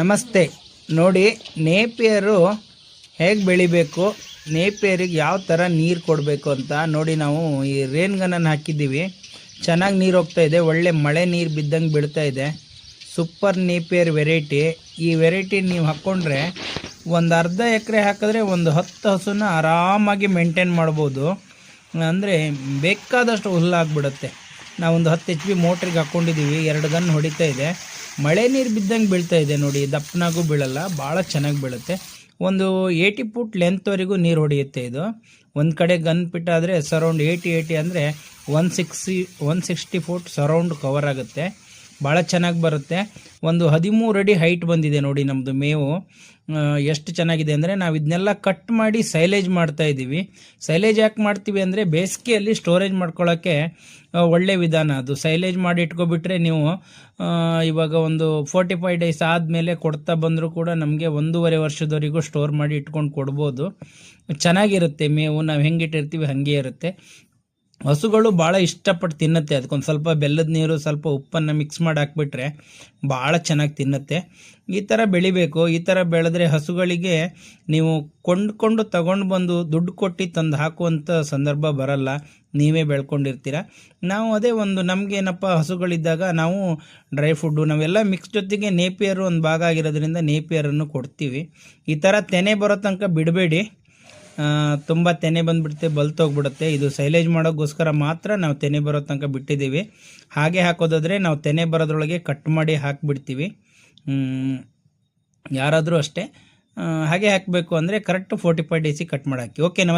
ನಮಸ್ತೆ. ನೋಡಿ, ನೇಪಿಯರು ಹೇಗೆ ಬೆಳಿಬೇಕು, ನೇಪಿಯರಿಗೆ ಯಾವ ಥರ ನೀರು ಕೊಡಬೇಕು ಅಂತ ನೋಡಿ ನಾವು ಈ ರೇನ್ ಗನ್ನನ್ನು ಹಾಕಿದ್ದೀವಿ. ಚೆನ್ನಾಗಿ ನೀರು ಹೋಗ್ತಾ ಇದೆ, ಒಳ್ಳೆ ಮಳೆ ನೀರು ಬಿದ್ದಂಗೆ ಬೀಳ್ತಾ ಇದೆ. Super Napier variety. ಈ ವೆರೈಟಿ ನೀವು ಹಾಕ್ಕೊಂಡ್ರೆ ಒಂದು ಅರ್ಧ ಎಕರೆ ಹಾಕಿದ್ರೆ ಒಂದು ಹತ್ತು ಹಸುನ ಆರಾಮಾಗಿ ಮೇಂಟೈನ್ ಮಾಡ್ಬೋದು. ಅಂದರೆ ಬೇಕಾದಷ್ಟು ಹುಲ್ಲಾಗ್ಬಿಡುತ್ತೆ ನಾವೊಂದು ಹತ್ತು ಎಚ್ ಪಿ ಮೋಟ್ರಿಗೆ ಹಾಕ್ಕೊಂಡಿದ್ದೀವಿ ಎರಡು ಗನ್ ಹೊಡಿತಾ ಇದೆ. ಮಳೆ ನೀರು ಬಿದ್ದಂಗೆ ಬೀಳ್ತಾ ಇದೆ ನೋಡಿ, ದಪ್ಪನಾಗೂ ಬೀಳಲ್ಲ, ಭಾಳ ಚೆನ್ನಾಗಿ ಬೀಳುತ್ತೆ. ಒಂದು ಏಯ್ಟಿ ಫುಟ್ ಲೆಂತ್ವರೆಗೂ ನೀರು ಹೊಡೆಯುತ್ತೆ ಇದು. ಒಂದು ಕಡೆ ಗನ್ ಪಿಟ್ ಆದರೆ ಸರೌಂಡ್ ಏಯ್ಟಿ ಏಯ್ಟಿ ಅಂದರೆ one sixty one sixty foot surround cover ಆಗುತ್ತೆ. ಭಾಳ ಚೆನ್ನಾಗಿ ಬರುತ್ತೆ. ಒಂದು ಹದಿಮೂರು ಅಡಿ ಹೈಟ್ ಬಂದಿದೆ ನೋಡಿ ನಮ್ಮದು ಮೇವು. ಎಷ್ಟು ಚೆನ್ನಾಗಿದೆ ಅಂದರೆ ನಾವು ಇದನ್ನೆಲ್ಲ ಕಟ್ ಮಾಡಿ ಸೈಲೇಜ್ ಮಾಡ್ತಾ ಇದ್ದೀವಿ. ಸೈಲೇಜ್ ಯಾಕೆ ಮಾಡ್ತೀವಿ ಅಂದರೆ ಬೇಸಿಗೆಯಲ್ಲಿ ಸ್ಟೋರೇಜ್ ಮಾಡ್ಕೊಳ್ಳೋಕ್ಕೆ ಒಳ್ಳೆ ವಿಧಾನ ಅದು. ಸೈಲೇಜ್ ಮಾಡಿ ಇಟ್ಕೊಬಿಟ್ರೆ ನೀವು ಇವಾಗ ಒಂದು ಫೋರ್ಟಿ ಫೈವ್ ಡೇಸ್ ಆದಮೇಲೆ ಕೊಡ್ತಾ ಬಂದರೂ ಕೂಡ ನಮಗೆ ಒಂದೂವರೆ ವರ್ಷದವರೆಗೂ ಸ್ಟೋರ್ ಮಾಡಿ ಇಟ್ಕೊಂಡು ಕೊಡ್ಬೋದು. ಚೆನ್ನಾಗಿರುತ್ತೆ ಮೇವು. ನಾವು ಹೆಂಗೆ ಇಟ್ಟಿರ್ತೀವಿ ಹಾಗೆ ಇರುತ್ತೆ. ಹಸುಗಳು ಭಾಳ ಇಷ್ಟಪಟ್ಟು ತಿನ್ನುತ್ತೆ. ಅದಕ್ಕೊಂದು ಸ್ವಲ್ಪ ಬೆಲ್ಲದ ನೀರು, ಸ್ವಲ್ಪ ಉಪ್ಪನ್ನು ಮಿಕ್ಸ್ ಮಾಡಿ ಹಾಕ್ಬಿಟ್ರೆ ಭಾಳ ಚೆನ್ನಾಗಿ ತಿನ್ನುತ್ತೆ. ಈ ಥರ ಬೆಳಿಬೇಕು. ಈ ಥರ ಬೆಳೆದ್ರೆ ಹಸುಗಳಿಗೆ ನೀವು ಕೊಂಡ್ಕೊಂಡು ತಗೊಂಡು ಬಂದು ದುಡ್ಡು ಕೊಟ್ಟು ತಂದು ಹಾಕುವಂಥ ಸಂದರ್ಭ ಬರಲ್ಲ. ನೀವೇ ಬೆಳ್ಕೊಂಡಿರ್ತೀರ. ನಾವು ಅದೇ ಒಂದು ನಮಗೇನಪ್ಪ ಹಸುಗಳಿದ್ದಾಗ ನಾವು ಡ್ರೈ ಫುಡ್ಡು ನಾವೆಲ್ಲ ಮಿಕ್ಸ್ ಜೊತೆಗೆ ನೇಪಿಯರು ಒಂದು ಭಾಗ ಆಗಿರೋದ್ರಿಂದ ನೇಪಿಯರನ್ನು ಕೊಡ್ತೀವಿ. ಈ ಥರ ತೆನೆ ಬರೋ ತನಕ ಬಿಡಬೇಡಿ. ತುಂಬ ತೆನೆ ಬಂದುಬಿಡುತ್ತೆ ಬಲ್ತೋಗ್ಬಿಡುತ್ತೆ ಇದು ಸೈಲೇಜ್ ಮಾಡೋಕ್ಕೋಸ್ಕರ ಮಾತ್ರ ನಾವು ತೆನೆ ಬರೋ ತನಕ ಬಿಟ್ಟಿದ್ದೀವಿ. ಹಾಗೆ ಹಾಕೋದಾದರೆ ನಾವು ತೆನೆ ಬರೋದ್ರೊಳಗೆ ಕಟ್ ಮಾಡಿ ಹಾಕಿಬಿಡ್ತೀವಿ. ಯಾರಾದರೂ ಅಷ್ಟೇ. ಹಾಗೆ ಹಾಕಬೇಕು ಅಂದರೆ ಕರೆಕ್ಟ್ ಫೋರ್ಟಿ ಫೈವ್ ಡೇಸಿಗೆ ಕಟ್ ಮಾಡಿ ಹಾಕಿ. ಓಕೆ